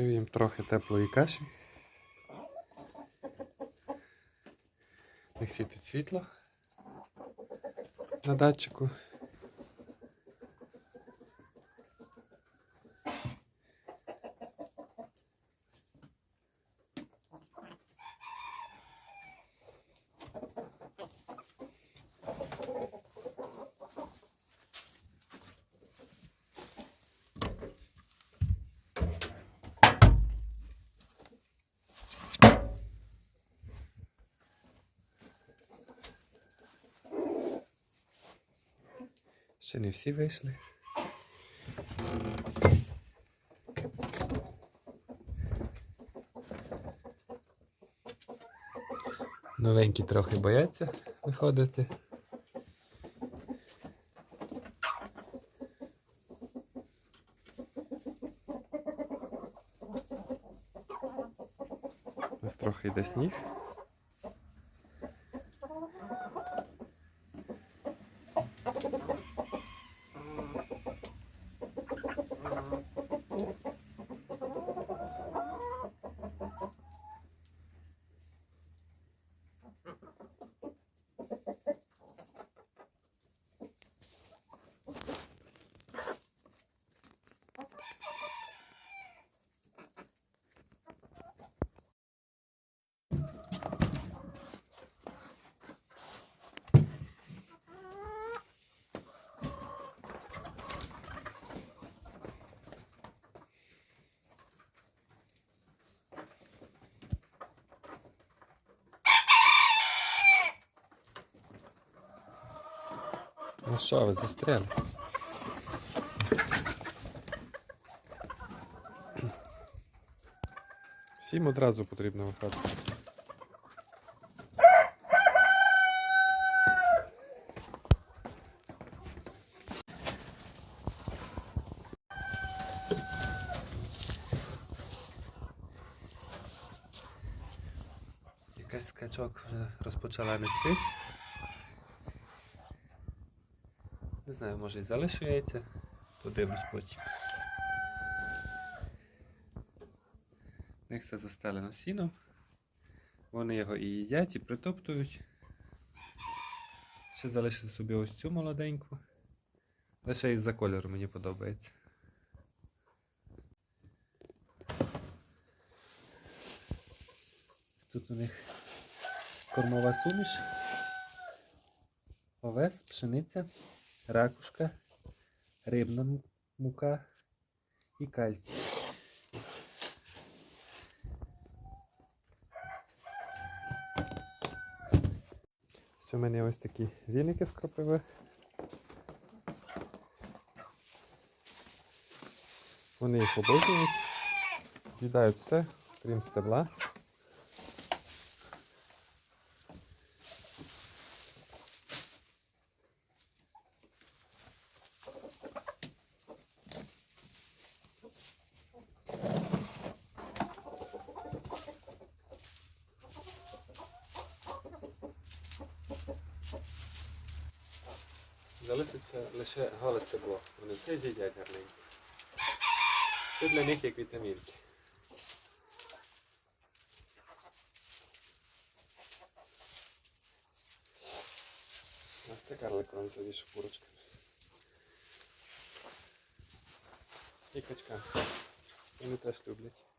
Даю їм трохи теплої каші. Них світить світло на датчику. Ще не всі вийшли. Новенькі трохи бояться виходити. Нас трохи йде сніг. Ну що, ви застряли? Всім одразу потрібно виходити. Якась скачок вже розпочала нестись. Не знаю, може і залишу яйця. Подивлюсь потім. В них все застелено сіном. Вони його і їдять, і притоптують. Ще залишив собі ось цю молоденьку. Лише із-за кольору мені подобається. Тут у них кормова суміш, овес, пшениця ракушка, рибна мука і кальцій. Ще в мене ось такі віники з кропиви. Вони їх обожнюють, з'їдають все, крім стебла. Залишиться лише голе стебло. Вони все з'їдять гарненько. Це для них як вітамінки. Ось це карликовим завішу курочка. І качка. Вони теж люблять.